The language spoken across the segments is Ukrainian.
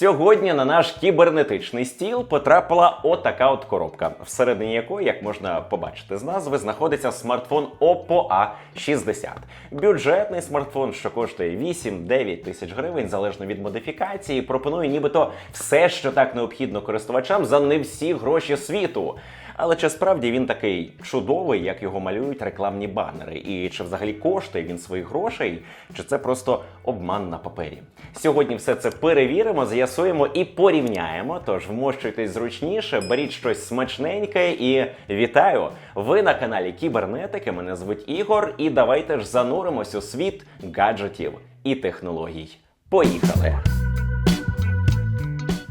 Сьогодні на наш кібернетичний стіл потрапила отака от коробка, всередині якої, як можна побачити з назви, знаходиться смартфон Oppo A60. Бюджетний смартфон, що коштує 8-9 тисяч гривень, залежно від модифікації, пропонує нібито все, що так необхідно користувачам за не всі гроші світу. Але чи справді він такий чудовий, як його малюють рекламні банери? І чи взагалі коштує він своїх грошей, чи це просто обман на папері? Сьогодні все це перевіримо, з'ясуємо і порівняємо. Тож вмощуйтесь зручніше, беріть щось смачненьке і вітаю! Ви на каналі Кібернетики. Мене звуть Ігор, і давайте ж зануримось у світ гаджетів і технологій. Поїхали!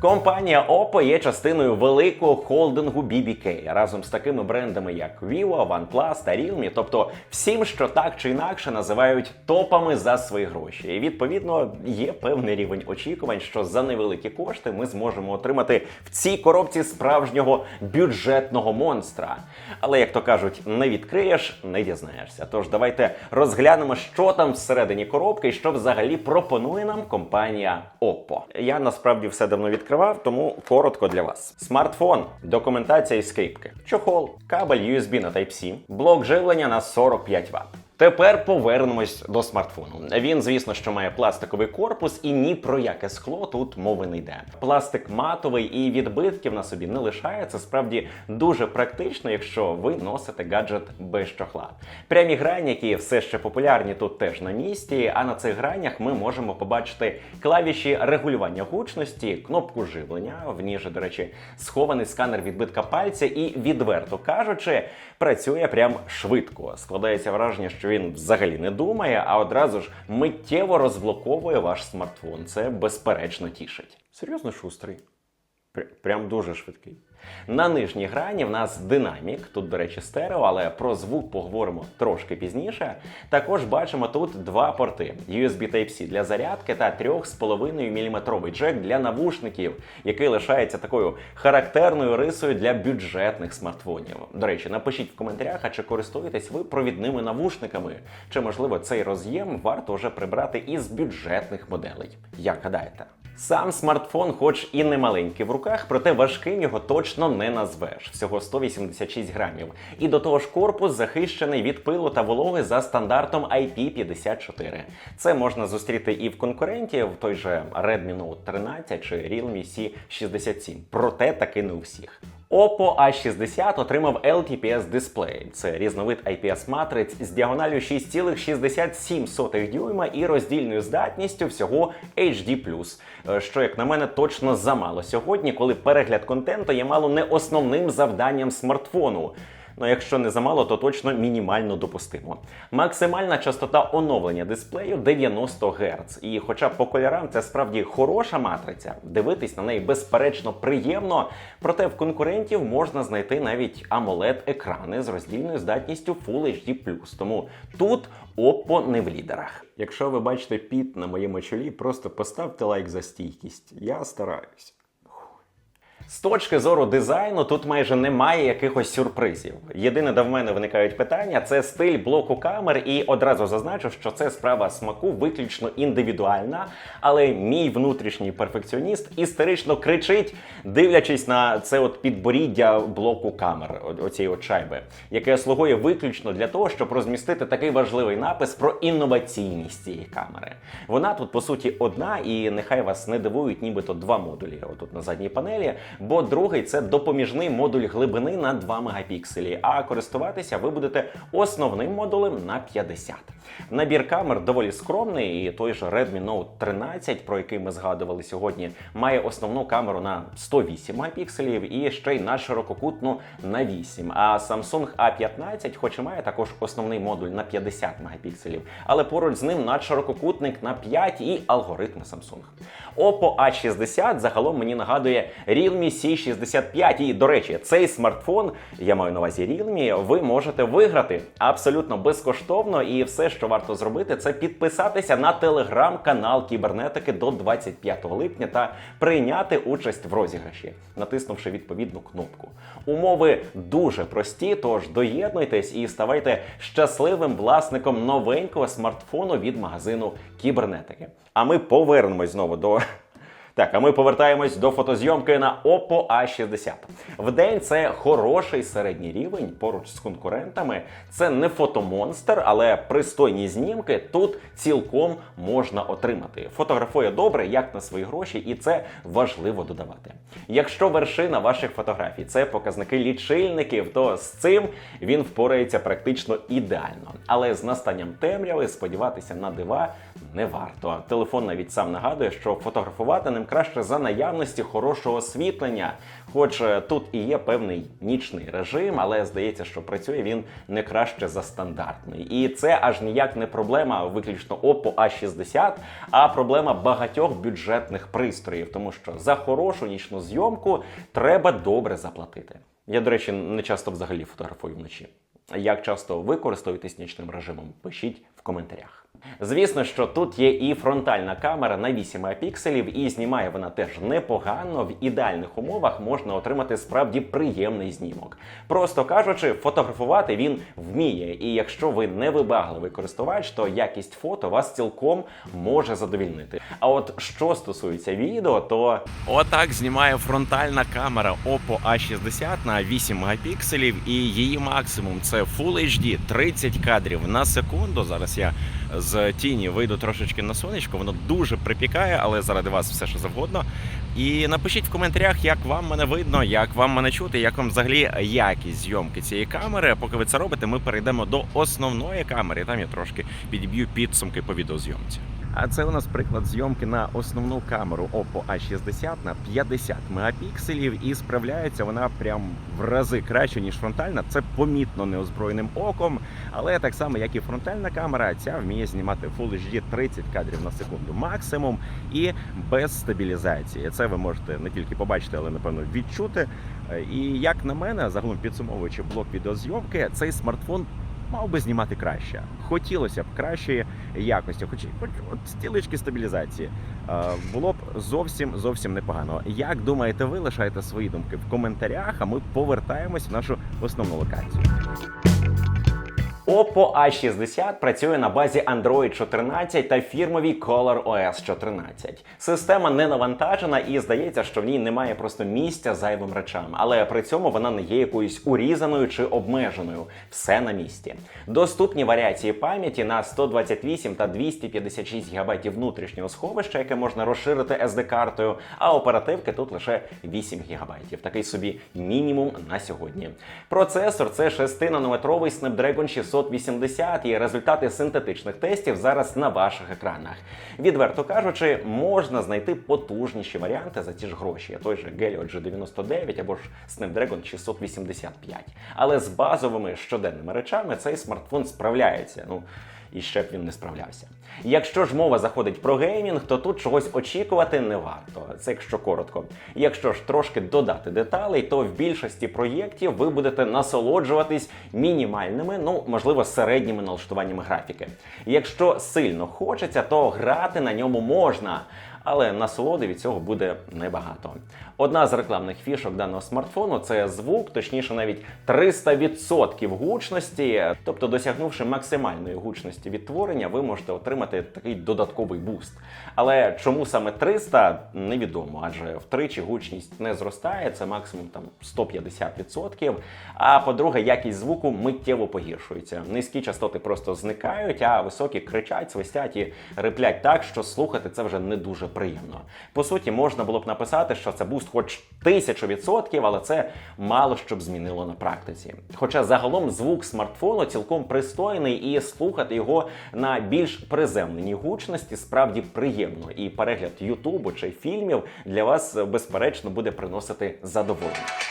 Компанія Oppo є частиною великого холдингу BBK разом з такими брендами, як Vivo, OnePlus та Realme, тобто всім, що так чи інакше називають топами за свої гроші. І відповідно є певний рівень очікувань, що за невеликі кошти ми зможемо отримати в цій коробці справжнього бюджетного монстра. Але як то кажуть, не відкриєш, не дізнаєшся. Тож давайте розглянемо, що там всередині коробки і що взагалі пропонує нам компанія Oppo. Я насправді все давно відкривав, тому коротко для вас. Смартфон, документація і скріпки, чохол, кабель USB на Type-C, блок живлення на 45 Вт. Тепер повернемось до смартфону. Він, звісно, що має пластиковий корпус, і ні про яке скло тут мови не йде. Пластик матовий і відбитків на собі не лишає. Це справді дуже практично, якщо ви носите гаджет без чохла. Прямі грані, які все ще популярні, тут теж на місці. А на цих гранях ми можемо побачити клавіші регулювання гучності, кнопку живлення. В ній же, до речі, схований сканер відбитка пальця, і відверто кажучи, працює прям швидко. Складається враження, що він взагалі не думає, а одразу ж миттєво розблоковує ваш смартфон. Це безперечно тішить. Серйозно шустрий. Пр- Прям дуже швидкий. На нижній грані в нас динамік, тут, до речі, стерео, але про звук поговоримо трошки пізніше. Також бачимо тут два порти: USB Type-C для зарядки та 3,5 мм джек для навушників, який лишається такою характерною рисою для бюджетних смартфонів. До речі, напишіть в коментарях, а чи користуєтесь ви провідними навушниками, чи можливо цей роз'єм варто вже прибрати із бюджетних моделей. Як гадаєте? Сам смартфон, хоч і не маленький в руках, проте важким його точно не назвеш. Всього 186 грамів. І до того ж корпус захищений від пилу та вологи за стандартом IP54. Це можна зустріти і в конкурентів, той же Redmi Note 13 чи Realme C67. Проте таки не у всіх. Oppo A60 отримав LTPS дисплей. Це різновид IPS матриць з діагоналю 6,67 дюйма і роздільною здатністю всього HD+. Е, Що, як на мене, точно замало сьогодні, коли перегляд контенту є мало не основним завданням смартфону. Ну, якщо не замало, то точно мінімально допустимо. Максимальна частота оновлення дисплею 90 Гц. І хоча по кольорам це справді хороша матриця, дивитись на неї безперечно приємно, проте в конкурентів можна знайти навіть amoled екрани з роздільною здатністю Full HD+. Тому тут Oppo не в лідерах. Якщо ви бачите піт на моєму чолі, просто поставте лайк за стійкість. Я стараюсь. З точки зору дизайну тут майже немає якихось сюрпризів. Єдине, де в мене виникають питання, це стиль блоку камер, і одразу зазначу, що це справа смаку виключно індивідуальна. Але мій внутрішній перфекціоніст істерично кричить, дивлячись на це от підборіддя блоку камер, оцієї от шайби, яке слугує виключно для того, щоб розмістити такий важливий напис про інноваційність цієї камери. Вона тут по суті одна, і нехай вас не дивують, нібито два модулі отут на задній панелі, бо другий це допоміжний модуль глибини на 2 мегапікселі. А користуватися ви будете основним модулем на 50. Набір камер доволі скромний, і той же Redmi Note 13, про який ми згадували сьогодні, має основну камеру на 108 мегапікселів і ще й на ширококутну на 8. А Samsung A15, хоч і має також основний модуль на 50 мегапікселів, але поруч з ним надширококутник на 5 і алгоритми Samsung. Oppo A60 загалом мені нагадує Realme C65. І, до речі, цей смартфон, я маю на увазі Realme, ви можете виграти абсолютно безкоштовно. І все, що варто зробити, це підписатися на телеграм-канал кібернетики до 25 липня та прийняти участь в розіграші, натиснувши відповідну кнопку. Умови дуже прості, тож доєднуйтесь і ставайте щасливим власником новенького смартфону від магазину кібернетики. А ми повернемось знову до Так, а ми повертаємось до фотозйомки на Oppo A60. В день це хороший середній рівень поруч з конкурентами. Це не фотомонстр, але пристойні знімки тут цілком можна отримати. Фотографує добре, як на свої гроші, і це важливо додавати. Якщо вершина ваших фотографій це показники лічильників, то з цим він впорається практично ідеально. Але з настанням темряви сподіватися на дива не варто. Телефон навіть сам нагадує, що фотографувати ним краще за наявності хорошого освітлення. Хоч е, тут і є певний нічний режим, але здається, що працює він не краще за стандартний. І це аж ніяк не проблема виключно Oppo A60, а проблема багатьох бюджетних пристроїв, тому що за хорошу нічну зйомку треба добре заплатити. Я, до речі, не часто взагалі фотографую вночі. Як часто ви користуєтесь нічним режимом? Пишіть в коментарях. Звісно, що тут є і фронтальна камера на 8 мегапікселів, і знімає вона теж непогано. В ідеальних умовах можна отримати справді приємний знімок. Просто кажучи, фотографувати він вміє. І якщо ви не вибагливий користувач, то якість фото вас цілком може задовільнити. А от що стосується відео, то Отак знімає фронтальна камера Oppo A60 на 8 мегапікселів, і її максимум це Full HD 30 кадрів на секунду. Зараз я з тіні вийду трошечки на сонечко, воно дуже припікає, але заради вас все що завгодно. І напишіть в коментарях, як вам мене видно, як вам мене чути, як вам взагалі якість зйомки цієї камери. Поки ви це робите, ми перейдемо до основної камери. Там я трошки підіб'ю підсумки по відеозйомці. А це у нас приклад зйомки на основну камеру Oppo A60 на 50 мегапікселів, і справляється вона прям в рази краще ніж фронтальна. Це помітно неозброєним оком, але так само, як і фронтальна камера, ця вміє знімати Full HD 30 кадрів на секунду максимум і без стабілізації. Це ви можете не тільки побачити, але напевно відчути. Е, І як на мене, загалом підсумовуючи блок відеозйомки, цей смартфон мав би знімати краще. Хотілося б кращої якості, хоч хоч от стілички стабілізації е, було б зовсім зовсім непогано. Як думаєте, ви лишайте свої думки в коментарях? А ми повертаємось в нашу основну локацію. Oppo A60 працює на базі Android 14 та фірмовій Color OS 14. Система не навантажена і здається, що в ній немає просто місця зайвим речам, але при цьому вона не є якоюсь урізаною чи обмеженою. Все на місці. Доступні варіації пам'яті на 128 та 256 ГБ внутрішнього сховища, яке можна розширити SD-картою, а оперативки тут лише 8 ГБ. Такий собі мінімум на сьогодні. Процесор це 6-нанометровий Snapdragon 680 і результати синтетичних тестів зараз на ваших екранах. Відверто кажучи, можна знайти потужніші варіанти за ті ж гроші, той же Galio G99 або ж Snapdragon 685. Але з базовими щоденними речами цей смартфон справляється. Ну, і ще б він не справлявся. Якщо ж мова заходить про геймінг, то тут чогось очікувати не варто. Це якщо коротко. Якщо ж трошки додати деталей, то в більшості проєктів ви будете насолоджуватись мінімальними, ну можливо, середніми налаштуваннями графіки. Якщо сильно хочеться, то грати на ньому можна. Але насолоди від цього буде небагато. Одна з рекламних фішок даного смартфону це звук, точніше, навіть 300% гучності. Тобто, досягнувши максимальної гучності відтворення, ви можете отримати такий додатковий буст. Але чому саме 300, невідомо, адже втричі гучність не зростає, це максимум там 150%. А по-друге, якість звуку миттєво погіршується. Низькі частоти просто зникають, а високі кричать, свистять і риплять так, що слухати це вже не дуже приємно. По суті, можна було б написати, що це буст хоч тисячу відсотків, але це мало що б змінило на практиці. Хоча загалом звук смартфону цілком пристойний, і слухати його на більш приземленій гучності справді приємно. І перегляд Ютубу чи фільмів для вас безперечно буде приносити задоволення.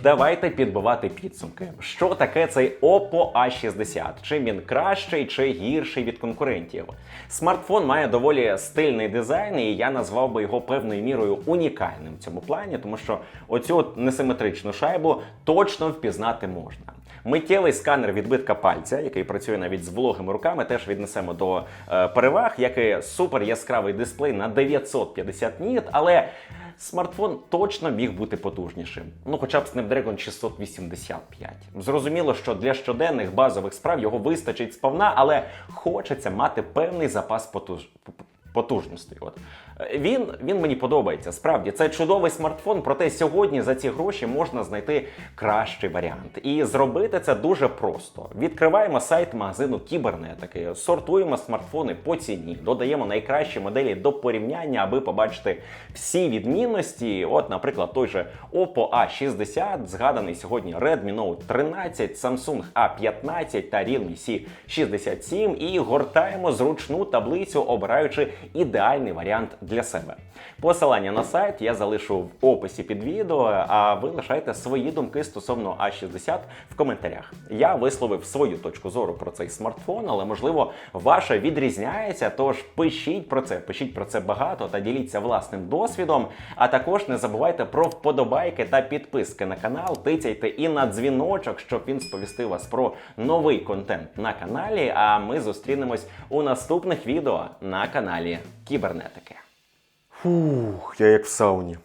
Ж, давайте підбивати підсумки. Що таке цей Oppo A60? Чим він кращий чи гірший від конкурентів? Смартфон має доволі стильний дизайн, і я назвав би його певною мірою унікальним в цьому плані, тому що оцю несиметричну шайбу точно впізнати можна. Миттєвий сканер відбитка пальця, який працює навіть з вологими руками, теж віднесемо до е, переваг, як і супер яскравий дисплей на 950 ніт, але смартфон точно міг бути потужнішим. Ну, хоча б Snapdragon 685. Зрозуміло, що для щоденних базових справ його вистачить сповна, але хочеться мати певний запас потуж... потужності. От. Він, він мені подобається. Справді, це чудовий смартфон, проте сьогодні за ці гроші можна знайти кращий варіант. І зробити це дуже просто. Відкриваємо сайт магазину кібернетики, сортуємо смартфони по ціні, додаємо найкращі моделі до порівняння, аби побачити всі відмінності. От, наприклад, той же Oppo A60, згаданий сьогодні Redmi Note 13, Samsung A15 та Realme C67 і гортаємо зручну таблицю, обираючи ідеальний варіант для себе. Посилання на сайт я залишу в описі під відео, а ви лишайте свої думки стосовно A60 в коментарях. Я висловив свою точку зору про цей смартфон, але можливо ваша відрізняється. Тож пишіть про це, пишіть про це багато та діліться власним досвідом. А також не забувайте про вподобайки та підписки на канал. Тицяйте і на дзвіночок, щоб він сповістив вас про новий контент на каналі. А ми зустрінемось у наступних відео на каналі Кібернетики. Фух, я як в сауні.